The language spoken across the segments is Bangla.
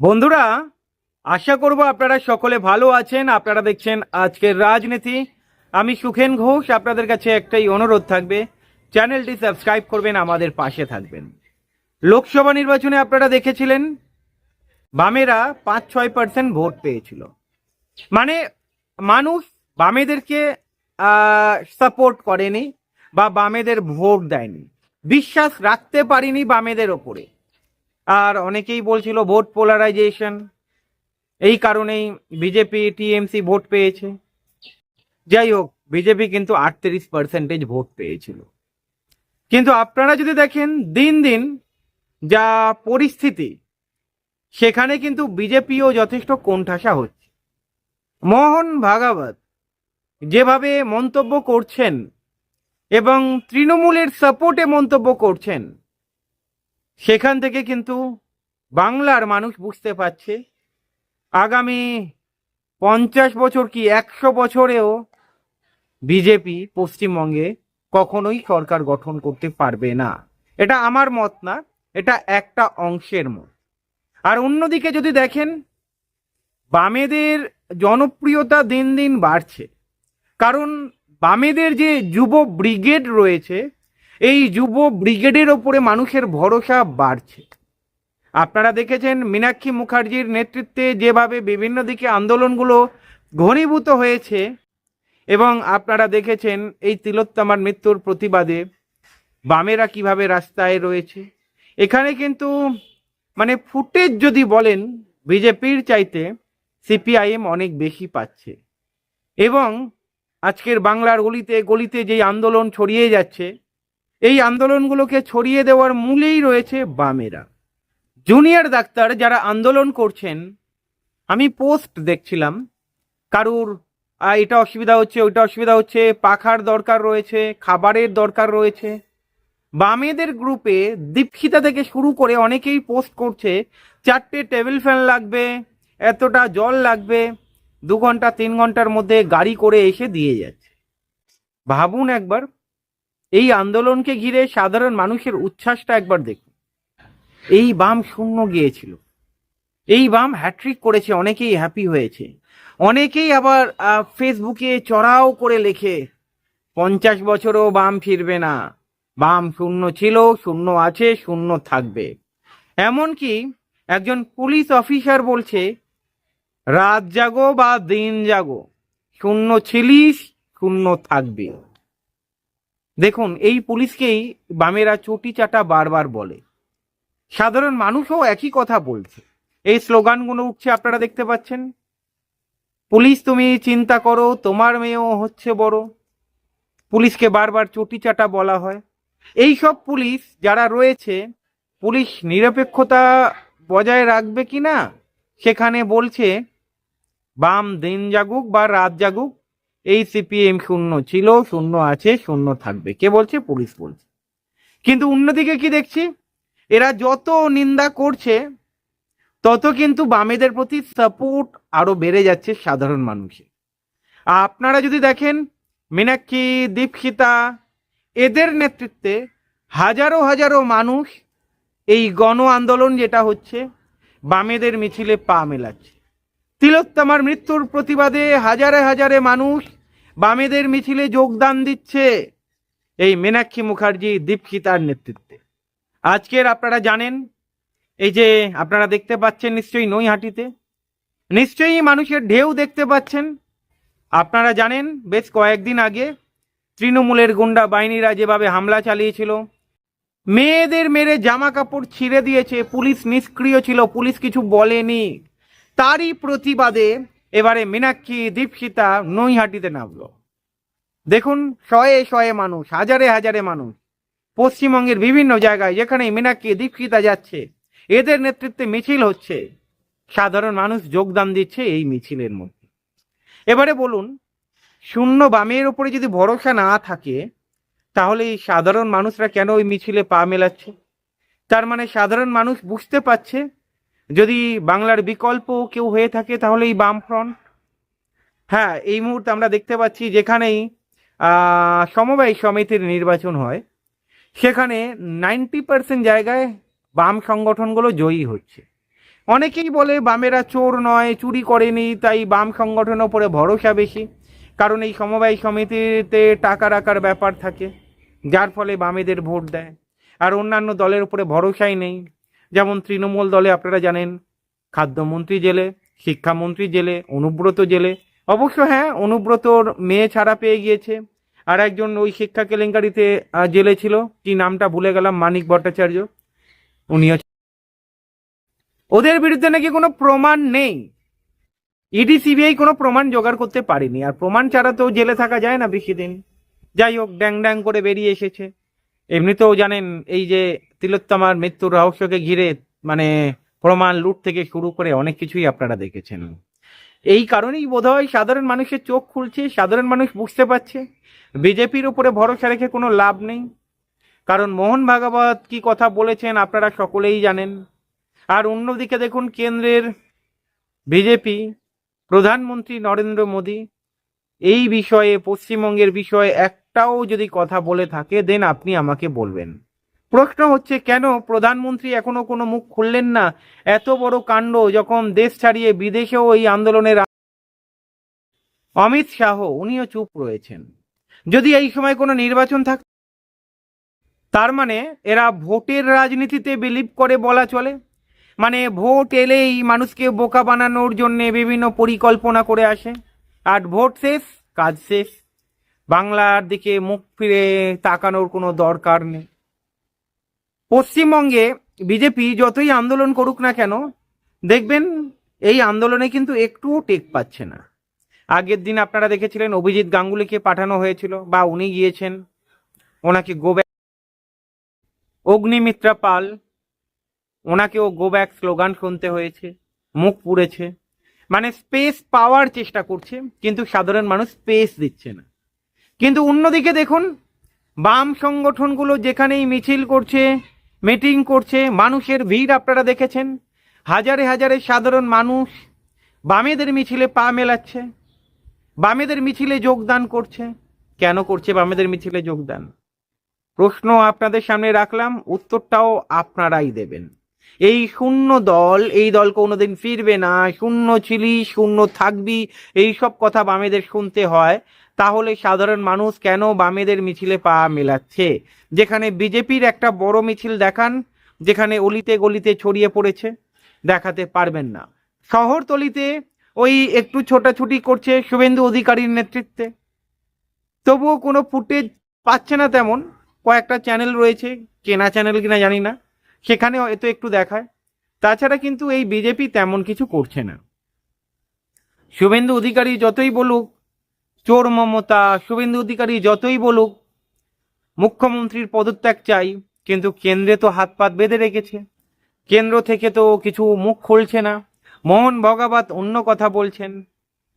বন্ধুরা, আশা করব আপনারা সকলে ভালো আছেন। আপনারা দেখছেন আজকের রাজনীতি। আমি সুখেন ঘোষ, আপনাদের কাছে একটাই অনুরোধ থাকবে, চ্যানেলটি সাবস্ক্রাইব করবেন, আমাদের পাশে থাকবেন। লোকসভা নির্বাচনে আপনারা দেখেছিলেন, বামেরা পাঁচ ছয় পার্সেন্ট ভোট পেয়েছিল। মানে মানুষ বামেদেরকে সাপোর্ট করেনি বা বামেদের ভোট দেয়নি। বিশ্বাস রাখতে পারিনি বামেদের ওপরে। আর অনেকেই বলছিল ভোট পোলারাইজেশন এই কারণেই বিজেপি টিএমসি ভোট পেয়েছে। যাই হোক বিজেপি কিন্তু আটত্রিশ পার্সেন্টেজ ভোট পেয়েছিল। কিন্তু আপনারা যদি দেখেন, দিন দিন যা পরিস্থিতি, সেখানে কিন্তু বিজেপিও যথেষ্ট কোণঠাসা হচ্ছে। মোহন ভাগাবত যেভাবে মন্তব্য করছেন এবং তৃণমূলের সাপোর্টে মন্তব্য করছেন সেখান থেকে কিন্তু বাংলার মানুষ বুঝতে পারছে। আগামী পঞ্চাশ বছর কি একশো বছরেও বিজেপি পশ্চিমবঙ্গে কখনোই সরকার গঠন করতে পারবে না? এটা আমার মত না, এটা একটা অংশের মত। আর অন্যদিকে যদি দেখেন, বামেদের জনপ্রিয়তা দিন দিন বাড়ছে। কারণ বামেদের যে যুব ব্রিগেড রয়েছে এই যুব ব্রিগেডের ওপরে মানুষের ভরসা বাড়ছে। আপনারা দেখেছেন মীনাক্ষী মুখার্জির নেতৃত্বে যেভাবে বিভিন্ন দিকে আন্দোলনগুলো ঘনীভূত হয়েছে এবং আপনারা দেখেছেন এই তিলোত্তমার মৃত্যুর প্রতিবাদে বামেরা কীভাবে রাস্তায় রয়েছে। এখানে কিন্তু মানে ফুটেজ যদি বলেন, বিজেপির চাইতে সিপিআইএম অনেক বেশি পাচ্ছে। এবং আজকের বাংলার গলিতে গলিতে যেই আন্দোলন ছড়িয়ে যাচ্ছে এই আন্দোলনগুলোকে ছড়িয়ে দেওয়ার মূলেই রয়েছে বামেরা। জুনিয়র ডাক্তার যারা আন্দোলন করছেন, আমি পোস্ট দেখছিলাম, কারুর এটা অসুবিধা হচ্ছে, ওইটা অসুবিধা হচ্ছে, পাখার দরকার রয়েছে, খাবারের দরকার রয়েছে। বামেদের গ্রুপে দীপশিতা থেকে শুরু করে অনেকেই পোস্ট করছে, চারটে টেবিল ফ্যান লাগবে, এতটা জল লাগবে, দু ঘণ্টা, তিন ঘণ্টার মধ্যে গাড়ি করে এসে দিয়ে যাচ্ছে। ভাবুন একবার এই আন্দোলনকে ঘিরে সাধারণ মানুষের উচ্ছ্বাসটা একবার দেখুন। এই বাম শূন্য গিয়েছিল। এই বাম হ্যাট্রিক করেছে, অনেকেই হ্যাপি হয়েছে। অনেকেই আবার ফেসবুকে চড়াও করে লেখে, পঞ্চাশ বছরও বাম ফিরবে না। বাম শূন্য ছিল, শূন্য আছে, শূন্য থাকবে। এমনকি একজন পুলিশ অফিসার বলছে, রাত জাগো বা দিন জাগো, শূন্য ছিলিস, শূন্য থাকবে। দেখুন, এই পুলিশকেই বামেরা চটি চাটা বারবার বলে। সাধারণ মানুষও একই কথা বলছে। এই স্লোগানগুলো উঠছে, আপনারা দেখতে পাচ্ছেন। পুলিশ, তুমি চিন্তা করো, তোমার মেয়েও হচ্ছে বড়। পুলিশকে বারবার চটি চাটা বলা হয়। এই সব পুলিশ যারা রয়েছে, পুলিশ নিরপেক্ষতা বজায় রাখবে কি না সেখানে বলছে, বাম দিন জাগুক বা রাত জাগুক এই সিপিএম শূন্য ছিল, শূন্য আছে, শূন্য থাকবে। কে বলছে? পুলিশ বলছে। কিন্তু অন্যদিকে কি দেখছি? এরা যত নিন্দা করছে, তত কিন্তু বামেদের প্রতি সাপোর্ট আরও বেড়ে যাচ্ছে সাধারণ মানুষের। আপনারা যদি দেখেন, মীনাক্ষী, দীপশিতা, এদের নেতৃত্বে হাজারো হাজারো মানুষ এই গণ আন্দোলন যেটা হচ্ছে, বামেদের মিছিলে পা মেলাচ্ছে। তিলোত্তমার মৃত্যুর প্রতিবাদে হাজারে হাজারে মানুষ বামেদের মিছিলে যোগদান দিচ্ছে। এই মীনাক্ষী মুখার্জি দীপশিতার নেতৃত্বে। আজকের আপনারা জানেন, এই যে আপনারা দেখতে পাচ্ছেন নিশ্চয়ই নৈহাটিতে, নিশ্চয়ই মানুষের ঢেউ দেখতে পাচ্ছেন। আপনারা জানেন, বেশ কয়েকদিন আগে তৃণমূলের গুন্ডা বাহিনীরা যেভাবে হামলা চালিয়েছিল, মেয়েদের মেরে জামা কাপড় ছিঁড়ে দিয়েছে, পুলিশ নিষ্ক্রিয় ছিল, পুলিশ কিছু বলেনি। তারই প্রতিবাদে এবারে মীনাক্ষী, দীপশিতা নৈহাটিতে নামলো। দেখুন, শয়ে শয়ে মানুষ, হাজারে হাজারে মানুষ। পশ্চিমবঙ্গের বিভিন্ন জায়গায় যেখানে মীনাক্ষী, দীপশিতা যাচ্ছে, এদের নেতৃত্বে মিছিল হচ্ছে। সাধারণ মানুষ যোগদান দিচ্ছে এই মিছিলের মধ্যে। এবারে বলুন, শূন্য বামের উপরে যদি ভরসা না থাকে, তাহলে এই সাধারণ মানুষরা কেন ওই মিছিলে পা মেলাচ্ছে? তার মানে সাধারণ মানুষ বুঝতে পারছে যদি বাংলার বিকল্প কেউ হয়ে থাকে, তাহলে এই বাম ফ্রন্ট হ্যাঁ এই মুহূর্তে আমরা দেখতে পাচ্ছি যেখানেই সমবায় সমিতির নির্বাচন হয়, সেখানে নাইনটি পার্সেন্ট জায়গায় বাম সংগঠনগুলো জয়ী হচ্ছে। অনেকেই বলে বামেরা চোর নয়, চুরি করেনি, তাই বাম সংগঠনের ওপরে ভরসা বেশি, কারণ এই সমবায় সমিতিতে টাকা রাখার ব্যাপার থাকে, যার ফলে বামেদের ভোট দেয়, আর অন্যান্য দলের উপরে ভরসাই নেই। যেমন তৃণমূল দলে আপনারা জানেন, খাদ্যমন্ত্রী জেলে, শিক্ষামন্ত্রী জেলে, অনুব্রত জেলে। অবশ্য হ্যাঁ অনুব্রতর মেয়ে ছাড়া পেয়ে গিয়েছে। আর একজন ওই শিক্ষা কেলেঙ্কারিতে জেলে ছিল, কি নামটা ভুলে গেলাম, মানিক ভট্টাচার্য। উনিও ওদের বিরুদ্ধে নাকি কোনো প্রমাণ নেই। ইডি, সিবিআই কোনো প্রমাণ জোগাড় করতে পারেনি। আর প্রমাণ ছাড়া তো জেলে থাকা যায় না বেশি দিন যাই হোক ড্যাং ড্যাং করে বেরিয়ে এসেছে। এমনিতেও জানেন, এই যে তিলোত্তমার মৃত্যুর রহস্যকে ঘিরে মানে প্রমাণ লুট থেকে শুরু করে অনেক কিছুই আপনারা দেখেছেন। এই কারণেই বোধহয় সাধারণ মানুষের চোখ খুলছে, সাধারণ মানুষ বুঝতে পারছে, বিজেপির উপরে ভরসা রেখে কোনো লাভ নেই। কারণ মোহন ভাগবত কি কথা বলেছেন আপনারা সকলেই জানেন। আর অন্যদিকে দেখুন, কেন্দ্রের বিজেপি, প্রধানমন্ত্রী নরেন্দ্র মোদী, এই বিষয়ে, পশ্চিমবঙ্গের বিষয়ে একটাও যদি কথা বলে থাকে দেন আপনি আমাকে বলবেন। প্রশ্ন হচ্ছে, কেন প্রধানমন্ত্রী এখনও কোনো মুখ খুললেন না? এত বড় কাণ্ড, যখন দেশ ছাড়িয়ে বিদেশেও এই আন্দোলনের অমিত শাহ, উনিও চুপ রয়েছেন। যদি এই সময় কোনো নির্বাচন থাক তার মানে এরা ভোটের রাজনীতিতে বিলিভ করে বলা চলে? মানে ভোট এলেই মানুষকে বোকা বানানোর জন্য বিভিন্ন পরিকল্পনা করে আসে। আর ভোট শেষ, কাজ শেষ। বাংলার দিকে মুখ ফিরে তাকানোর কোনো দরকার নেই। পশ্চিমবঙ্গে বিজেপি যতই আন্দোলন করুক না কেন, দেখবেন এই আন্দোলনে কিন্তু একটুও টেক পাচ্ছে না। আগের দিন আপনারা দেখেছিলেন অভিজিৎ গাঙ্গুলিকে পাঠানো হয়েছিল বা উনি গিয়েছেন। ওনাকে গো ব্যাক অগ্নিমিত্রা পাল, ওনাকেও গো ব্যাক স্লোগান শুনতে হয়েছে, মুখ পুড়েছে। মানে স্পেস পাওয়ার চেষ্টা করছে, কিন্তু সাধারণ মানুষ স্পেস দিচ্ছে না। কিন্তু অন্যদিকে দেখুন, বাম সংগঠনগুলো যেখানেই মিছিল করছে, মিটিং করছে, মানুষের ভিড় আপনারা দেখেছেন। হাজারে হাজারে সাধারণ মানুষ বামেদের মিছিলে পা মেলাচ্ছে, বামেদের মিছিলে যোগদান করছে। কেন করছে বামেদের মিছিলে যোগদান? প্রশ্ন আপনাদের সামনে রাখলাম, উত্তরটাও আপনারাই দেবেন। এই শূন্য দল, এই দল কোনোদিন ফিরবে না, শূন্য ছিলি, শূন্য থাকবি, এই সব কথা বামেদের শুনতে হয়। তাহলে সাধারণ মানুষ কেন বামেদের মিছিলে পা মেলাচ্ছে? যেখানে বিজেপির একটা বড় মিছিল দেখান, যেখানে অলিতে গলিতে ছড়িয়ে পড়েছে, দেখাতে পারবেন না। শহরতলিতে ওই একটু ছোটাছুটি করছে শুভেন্দু অধিকারীর নেতৃত্বে। তবুও কোনো ফুটেজ পাচ্ছে না তেমন। কয়েকটা চ্যানেল রয়েছে কেনা চ্যানেল কিনা জানি না। সেখানে হয়তো একটু দেখায়। তাছাড়া কিন্তু এই বিজেপি তেমন কিছু করছে না। শুভেন্দু অধিকারী যতই বলুক চোর মমতা শুভেন্দু অধিকারী যতই বলুক, মুখ্যমন্ত্রীর পদত্যাগ চাই, কিন্তু কেন্দ্রে তো হাত পাত বেঁধে রেখেছে। কেন্দ্র থেকে তো কিছু মুখ খুলছে না। মোহন ভগাবত অন্য কথা বলছেন,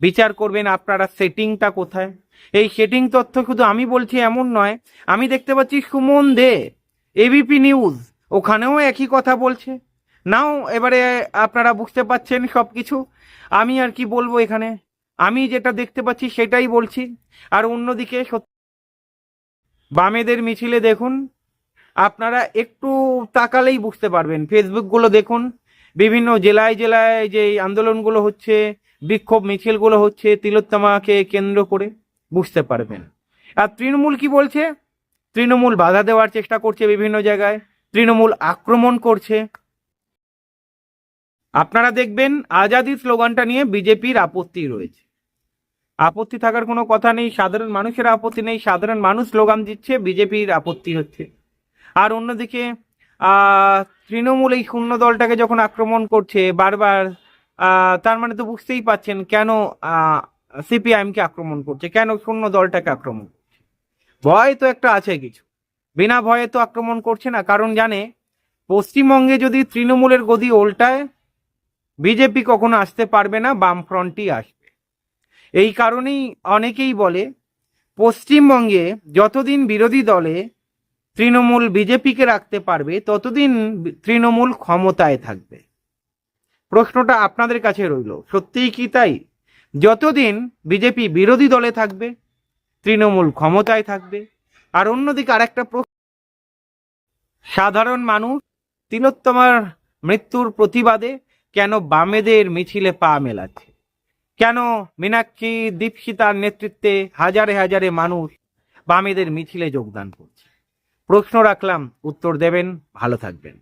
বিচার করবেন আপনারা সেটিংটা কোথায়? এই সেটিং তথ্য শুধু আমি বলছি এমন নয়, আমি দেখতে পাচ্ছি সুমন দে এবিপি নিউজ ওখানেও একই কথা বলছে। নাও, এবারে আপনারা বুঝতে পাচ্ছেন সব কিছু আমি আর কি বলব এখানে? আমি যেটা দেখতে পাচ্ছি সেটাই বলছি। আর অন্যদিকে সত্যি বামেদের মিছিলে দেখুন, আপনারা একটু তাকালেই বুঝতে পারবেন। ফেসবুকগুলো দেখুন, বিভিন্ন জেলায় জেলায় যে আন্দোলনগুলো হচ্ছে, বিক্ষোভ মিছিলগুলো হচ্ছে, তিলোত্তমাকে কেন্দ্র করে বুঝতে পারবেন। আর তৃণমূল কি বলছে? তৃণমূল বাধা দেওয়ার চেষ্টা করছে বিভিন্ন জায়গায়, তৃণমূল আক্রমণ করছে। আপনারা দেখবেন আজাদি স্লোগানটা নিয়ে বিজেপির আপত্তি রয়েছে। আপত্তি থাকার কোনো কথা নেই, সাধারণ মানুষের আপত্তি নেই, সাধারণ মানুষ স্লোগান দিচ্ছে, বিজেপির আপত্তি হচ্ছে। আর অন্যদিকে তৃণমূল এই শূন্য দলটাকে যখন আক্রমণ করছে, বারবার তার মানে তো বুঝতেই পাচ্ছেন কেন সিপিআইএমকে আক্রমণ করছে, কেন শূন্য দলটাকে আক্রমণ করছে। ভয় তো একটা আছে কিছু। বিনা ভয়ে তো আক্রমণ করছে না, কারণ জানে, পশ্চিমবঙ্গে যদি তৃণমূলের গদি উল্টায় বিজেপি কখনো আসতে পারবে না, বামফ্রন্টই আসবে। এই কারণেই অনেকেই বলে, পশ্চিমবঙ্গে যতদিন বিরোধী দলে তৃণমূল বিজেপিকে রাখতে পারবে, ততদিন তৃণমূল ক্ষমতায় থাকবে। প্রশ্নটা আপনাদের কাছে রইল, সত্যিই কি তাই? যতদিন বিজেপি বিরোধী দলে থাকবে, তৃণমূল ক্ষমতায় থাকবে, আর অন্যদিকে আরেকটা প্রশ্ন, সাধারণ মানুষ, তিলোত্তমার মৃত্যুর প্রতিবাদে কেন বামেদের মিছিলে পা মেলাচ্ছে? কেন মীনাক্ষী দীপশিতার নেতৃত্বে হাজারে হাজারে মানুষ বামেদের মিছিলে যোগদান করছে? প্রশ্ন রাখলাম, উত্তর দেবেন, ভালো থাকবেন।